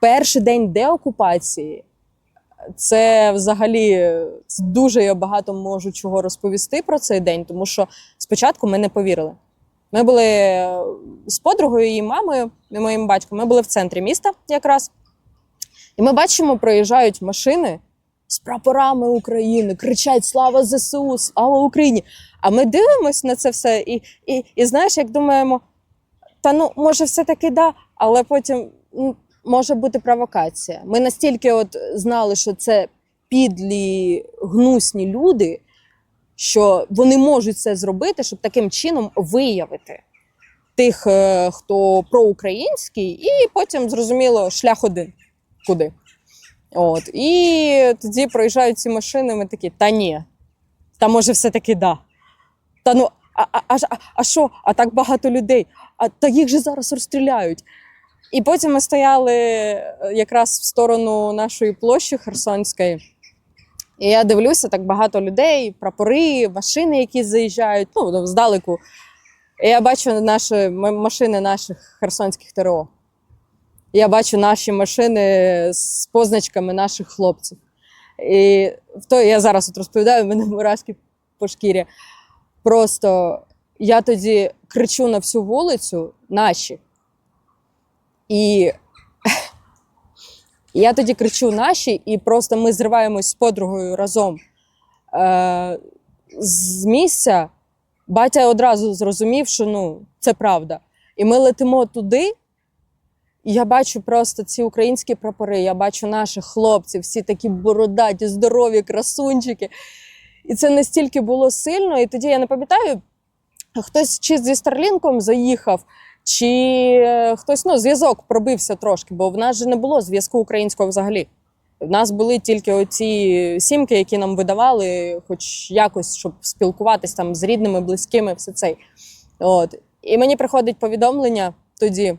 перший день деокупації це взагалі це дуже я багато можу чого розповісти про цей день, тому що спочатку ми не повірили. Ми були е, з подругою її мамою і моїм батьком. Ми були в центрі міста якраз. І ми бачимо, проїжджають машини з прапорами України, кричать Слава ЗСУ, слава Україні! А ми дивимося на це все і, і, і знаєш, як думаємо, та ну, може, все-таки да, але потім може бути провокація. Ми настільки от знали, що це підлі, гнусні люди, що вони можуть це зробити, щоб таким чином виявити тих, е, хто проукраїнський, і потім зрозуміло шлях один куди. От. І тоді проїжджають ці машини, ми такі, та ні, та може все-таки да. Та ну, а, а, а, а- а що? А так багато людей, а та їх же зараз розстріляють. І потім ми стояли е, якраз в сторону нашої площі Херсонської. І я дивлюся, так багато людей, прапори, машини, які заїжджають, ну, здалеку. І я бачу наші машини наших херсонських ТРО. Я бачу наші машини з позначками наших хлопців. І в той я зараз от розповідаю, мене мураски по шкірі. Просто я тоді кричу на всю вулицю наші. І я тоді кричу наші, і просто ми зриваємось з подругою разом е, з місця. Батя одразу зрозумів, що ну, це правда. І ми летимо туди. І я бачу просто ці українські прапори, я бачу наших хлопців, всі такі бородаті, здорові, красунчики. І це настільки було сильно. І тоді я не пам'ятаю, хтось чи зі Старлінком заїхав, чи е, хтось ну, зв'язок пробився трошки, бо в нас же не було зв'язку українського взагалі. В нас були тільки оці сімки, які нам видавали, хоч якось, щоб спілкуватись там з рідними, близькими, все це. От. І мені приходить повідомлення тоді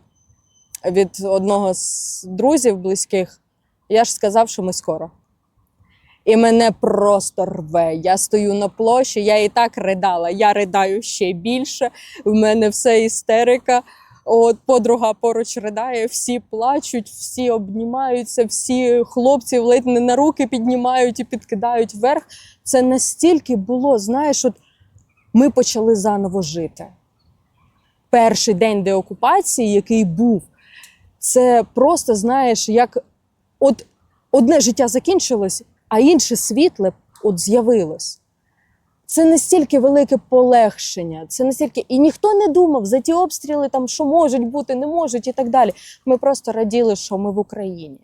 від одного з друзів близьких. Я ж сказав, що ми скоро. І мене просто рве. Я стою на площі, я і так ридала. Я ридаю ще більше. В мене все істерика. От подруга поруч ридає, всі плачуть, всі обнімаються, всі хлопці ледь не на руки піднімають і підкидають вверх. Це настільки було, знаєш, от ми почали заново жити. Перший день деокупації, який був, це просто, знаєш, як от одне життя закінчилось, а інше світле от з'явилось. Це настільки велике полегшення, це настільки. І ніхто не думав за ті обстріли, там, що можуть бути, не можуть і так далі. Ми просто раділи, що ми в Україні.